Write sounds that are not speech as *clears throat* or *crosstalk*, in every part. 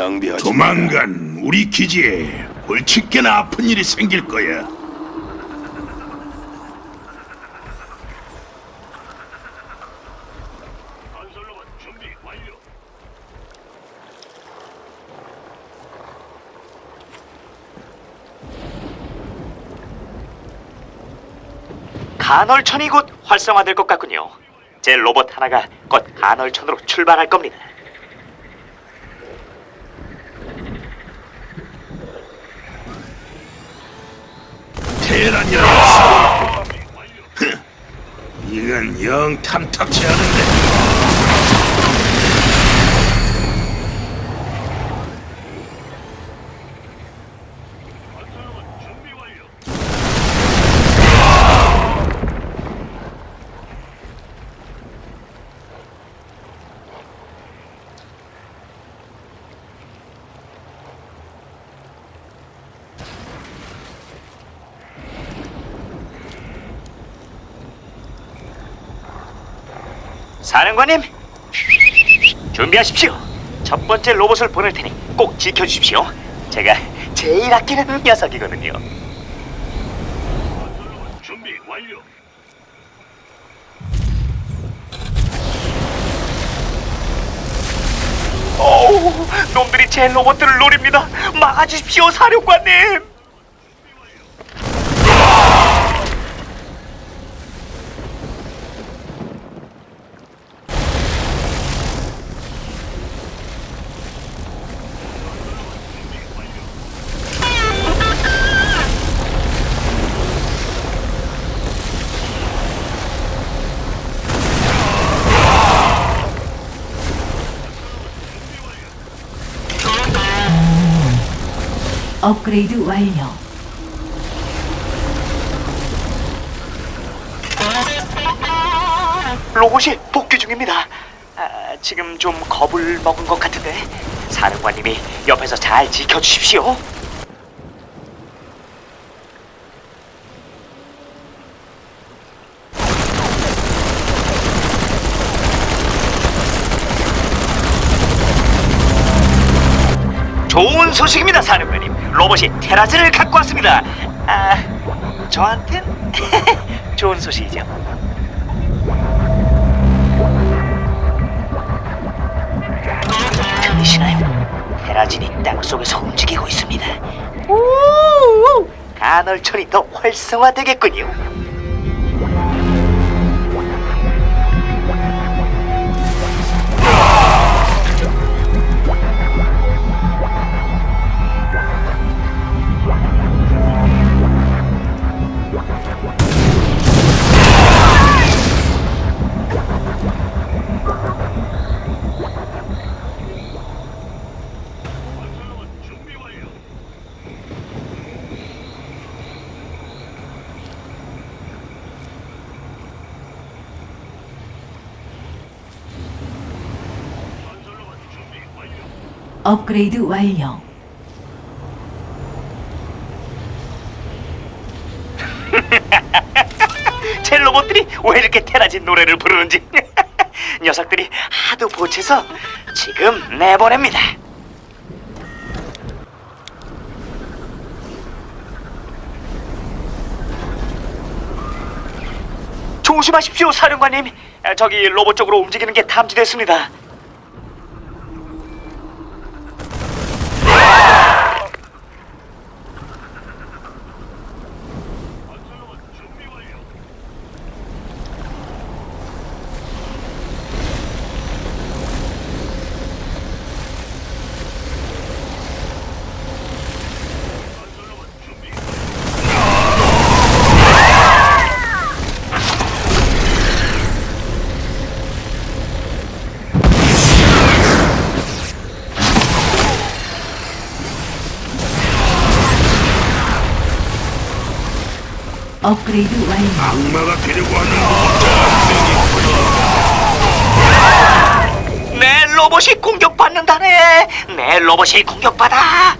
낭비하지 조만간 우리 기지에 골칫게나 아픈 일이 생길 거야. 건설로봇 준비 완료. 간헐천이 곧 활성화될 것 같군요. 제 로봇 하나가 곧 간헐천으로 출발할 겁니다. 테란이라 이건 영 탐탁치 않은데. 사령관님, 준비하십시오. 첫 번째 로봇을 보낼 테니 꼭 지켜주십시오. 제가 제일 아끼는 녀석이거든요. 준비 완료. 오우, 놈들이 제 로봇들을 노립니다. 막아주십시오, 사령관님. 업그레이드 완료. 로봇이 복귀 중입니다. 아, 지금 좀 겁을 먹은 것 같은데 사령관님이 옆에서 잘 지켜주십시오. 좋은 소식입니다, 사령관님. 로봇이 테라즈를 갖고 왔습니다. 아, 저한텐 *laughs* 좋은 소식이죠. 들리시나요? 테라진이 땅 속에서 움직이고 있습니다. 우 간헐천이 더 활성화되겠군요. 업그레이드 완료. *laughs* 제 로봇들이 왜 이렇게 테라진 노래를 부르는지 *laughs* 녀석들이 하도 보채서 지금 내보냅니다. 조심하십시오, 사령관님. 아, 저기 로봇 쪽으로 움직이는 게 탐지됐습니다. 업그레이드 완료. 악마가 되려고 하는 내 로봇이 공격받는다네. 내 로봇이 공격받아.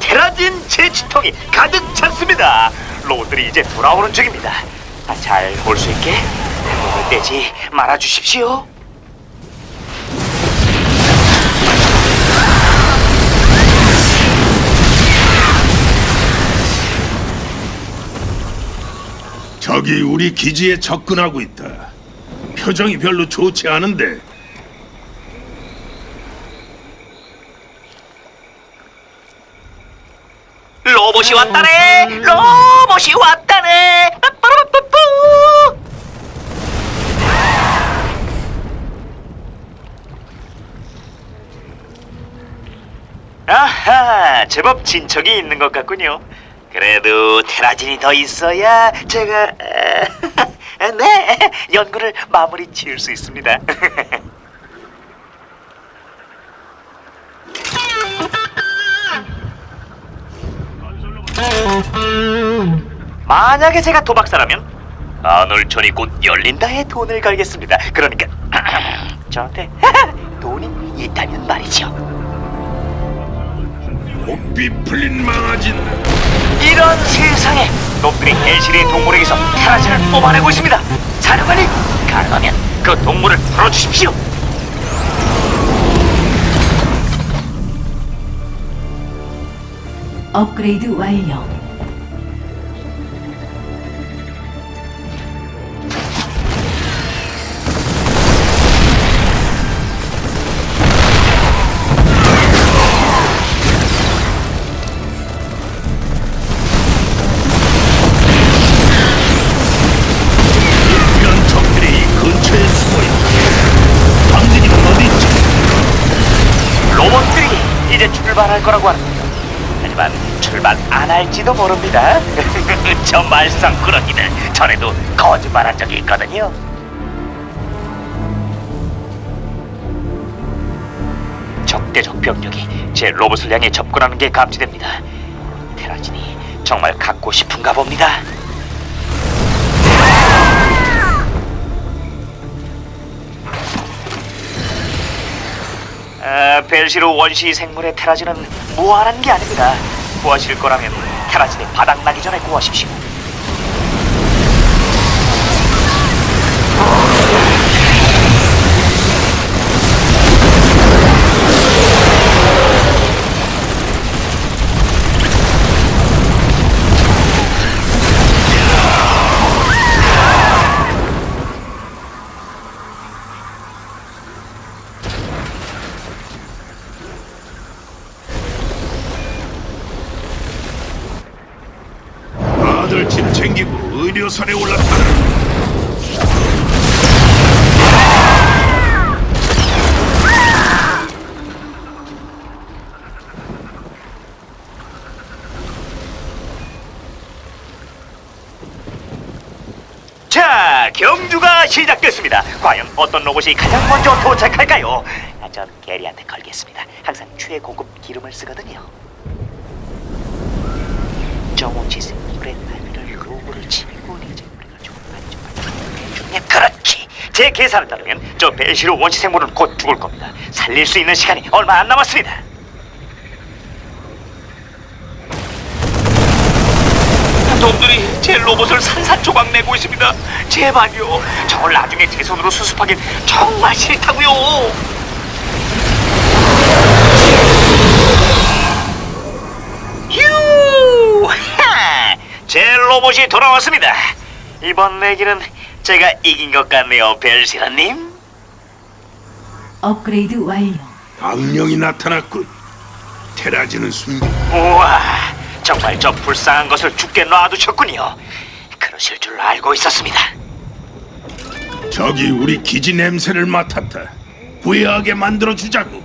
테라진 제치통이 가득 찼습니다. 로봇들이 이제 돌아오는 중입니다. 아, 잘올 수 있게 몸을 떼지 말아 주십시오. 적이 우리 기지에 접근하고 있다. 표정이 별로 좋지 않은데 로봇이 왔다네. 로봇이 왔다네. 빠빠라빠뿌. 아하, 제법 진척이 있는 것 같군요. 그래도 테라진이 더 있어야 제가 에, *laughs* 네 연구를 마무리 지을 수 있습니다. *laughs* 만약에 제가 도박사라면 아놀촌이 곧 열린다에 돈을 걸겠습니다. 그러니까 *clears throat* 저한테 *laughs* 돈이 있다면 말이죠. 목비 풀린 망아진 이런 세상에 놈들이 해실의 동물에게서 테라진을 뽑아내고 있습니다. 사령관님, 가능하면 그 동물을 풀어주십시오. 업그레이드 완료. 출발할 거라고 하는군요. 하지만 출발 안 할지도 모릅니다. *laughs* 저 말썽꾸러기들 전에도 거짓말한 적이 있거든요. 적대적 병력이 제 로봇을 향해 접근하는 게 감지됩니다. 테라진이 정말 갖고 싶은가 봅니다. 벨시로 원시 생물의 테라진은 무한한 게 아닙니다. 구하실 거라면 테라진이 바닥나기 전에 구하십시오. 다들 짐 챙기고 의료선에. 자, 경주가 시작됐습니다. 과연 어떤 로봇이 가장 먼저 도착할까요? 아, 전 게리한테 걸겠습니다. 항상 최고급 기름을 쓰거든요. 우리가 좋은 안 좋은 안 좋은 그렇지. 제 계산에 따르면 저 벨시로 원시 생물은 곧 죽을 겁니다. 살릴 수 있는 시간이 얼마 안 남았습니다. 놈들이 제 로봇을 산산조각 내고 있습니다. 제발요. 저걸 나중에 제 손으로 수습하긴 정말 싫다고요. 휴! 하! *laughs* 제 로봇이 돌아왔습니다. 이번 내기는 제가 이긴 것 같네요, 벨시라님. 업그레이드 완료. 악령이 나타났군. 테라지는 숨기. 우와, 정말 저 불쌍한 것을 죽게 놔두셨군요. 그러실 줄 알고 있었습니다. 적이 우리 기지 냄새를 맡았다. 후회하게 만들어 주자고.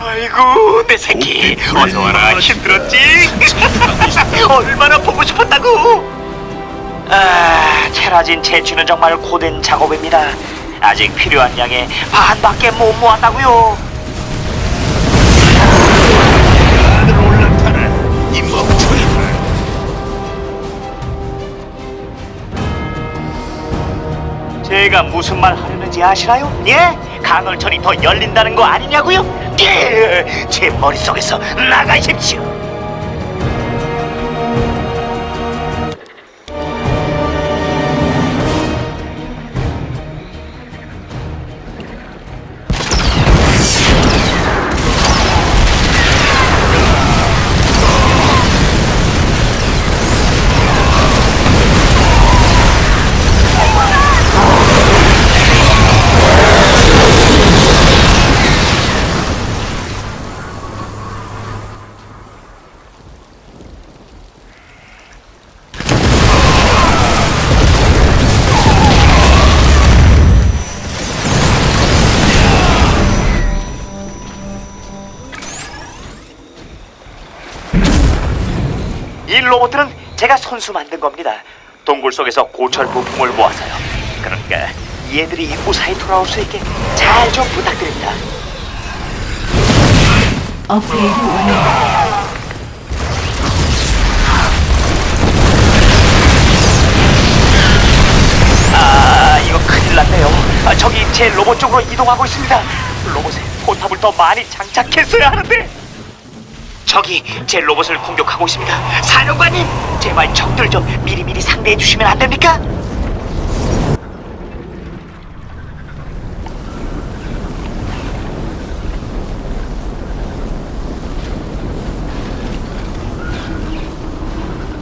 아이고, 내 새끼. 어서 와라. 힘들었지? *laughs* 얼마나 보고 싶었다고? 아, 테라진 채취는 정말 고된 작업입니다. 아직 필요한 양의 반밖에 못 모았다고요. 하늘 올라타라. 이 멍청이들. 제가 무슨 말 하려는지 아시나요? 예? 강월철이 더 열린다는 거 아니냐고요? 예! 제 머릿속에서 나가십시오. 이 로봇들은 제가 손수 만든 겁니다. 동굴 속에서 고철 부품을 모아서요. 그러니까 얘들이 무사히 돌아올 수 있게 잘 좀 부탁드립니다. 업그레이드 완료. 아, 이거 큰일 났네요. 아, 저기 제 로봇 쪽으로 이동하고 있습니다. 로봇에 포탑을 더 많이 장착했어야 하는데. 저기 제 로봇을 공격하고 있습니다. 사령관님, 제발 적들 좀 미리미리 상대해 주시면 안 됩니까?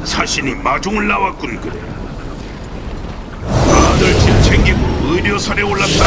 사신이 마중을 나왔군 그래. 다들 짐 챙기고 의료선에 올라타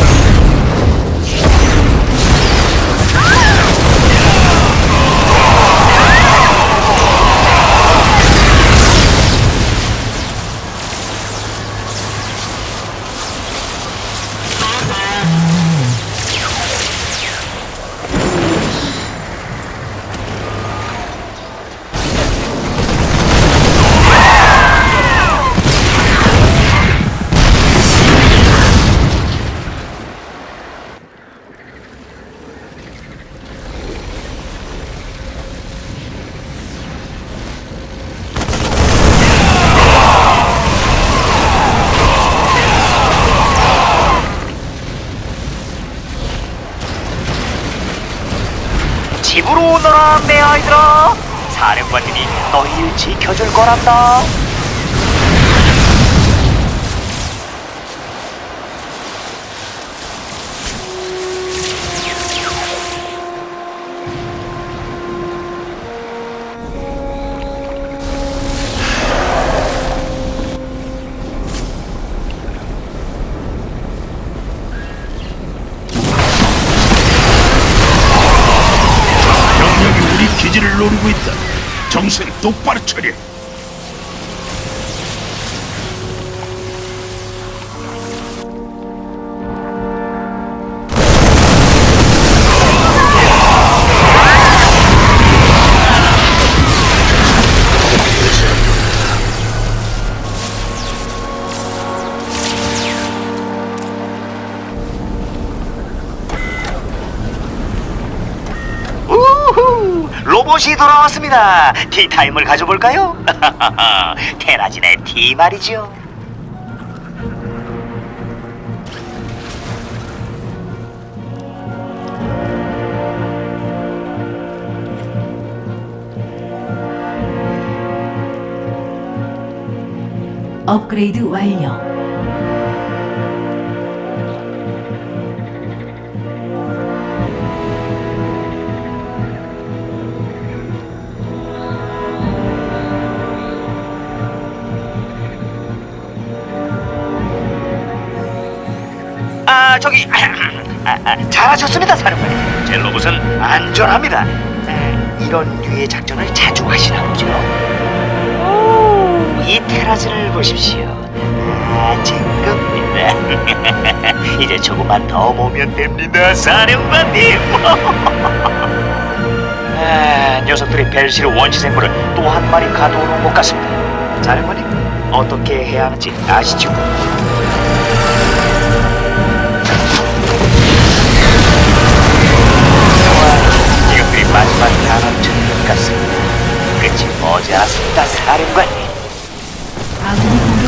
아이들아. 사령관님이 너희를 지켜줄 거란다. 똑바로 차려. 로봇이 돌아왔습니다. 티타임을 가져볼까요? *laughs* 테라진의 티 말이죠. 업그레이드 완료. 아 저기 아, 아, 잘하셨습니다 사령관님. 제 로봇은 안전합니다. 아, 이런 류의 작전을 자주 하시나 보죠. 오, 이 테라즈를 보십시오. 아, 제 겁니다. *laughs* 이제 조금만 더 모면 됩니다 사령관님. *laughs* 아, 녀석들이 벨시르 원시 생물을 또 한 마리 가둬놓은 것 같습니다. 사령관님 어떻게 해야 하는지 아시죠? 같습니다. 끝이 머지않았습니다, 사령관님. 아군이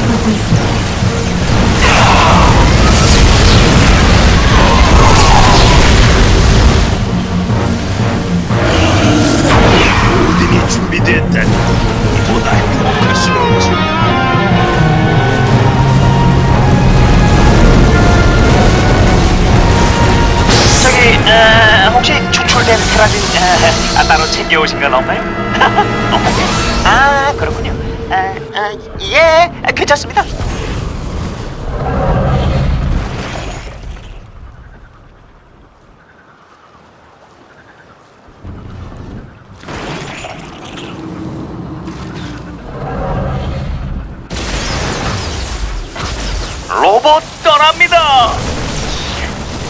테라진 어, 아, 따로 챙겨오신 건 없나요? 어, *laughs* 아, 그렇군요. 아, 아, 예, 아, 괜찮습니다. 로봇 떠납니다.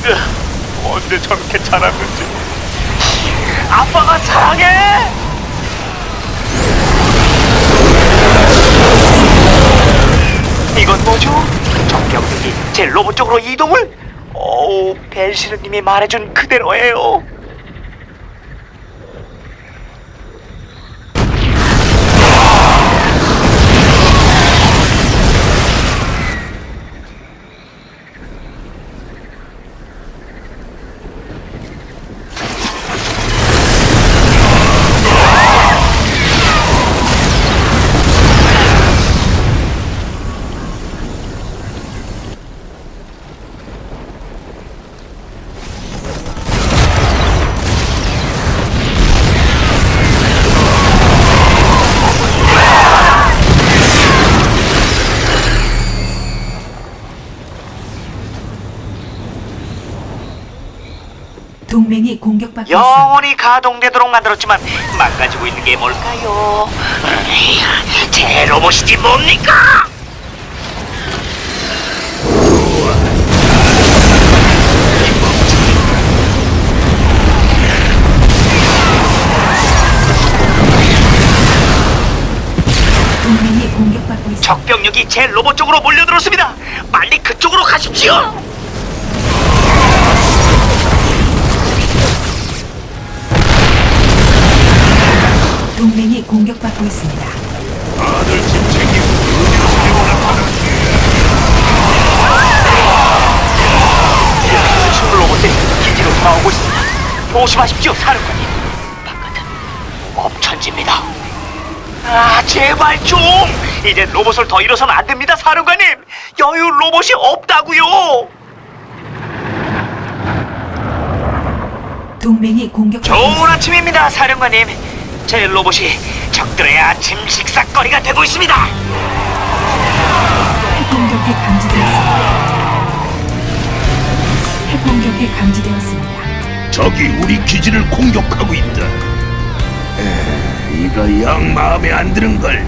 으, 언제 저렇게 자랐는지. 아빠가 사랑해. 이건 뭐죠? 정병력이 제 로봇 쪽으로 이동을? 오, 벨시르님이 말해준 그대로예요. 공격받고 있습니다. 영원히 가동되도록 만들었지만 망가지고 있는 게 뭘까요? 제 로봇이지 뭡니까? 동맹이 공격받고 있습니다. 적병력이 제 로봇 쪽으로 몰려들었습니다. 빨리 그쪽으로 가십시오. 동맹이 공격받고 있습니다. 다들 짐 챙기고 수 로봇들이 기지로 돌아오고 있습니다. 조심하십시오, 사령관님. 바깥은 엄천지입니다. 아, 제발 좀! 이제 로봇을 더 잃어서는 안 됩니다, 사령관님! 여유 로봇이 없다고요! 동맹이 공격받고 좋은. 아침입니다, 사령관님. 제 로봇이 적들의 아침 식사거리가 되고 있습니다. 핵공격이 감지되었습니다. 핵공격이 감지되었습니다. 적이 우리 기지를 공격하고 있다 에, 이거 영 마음에 안 드는 걸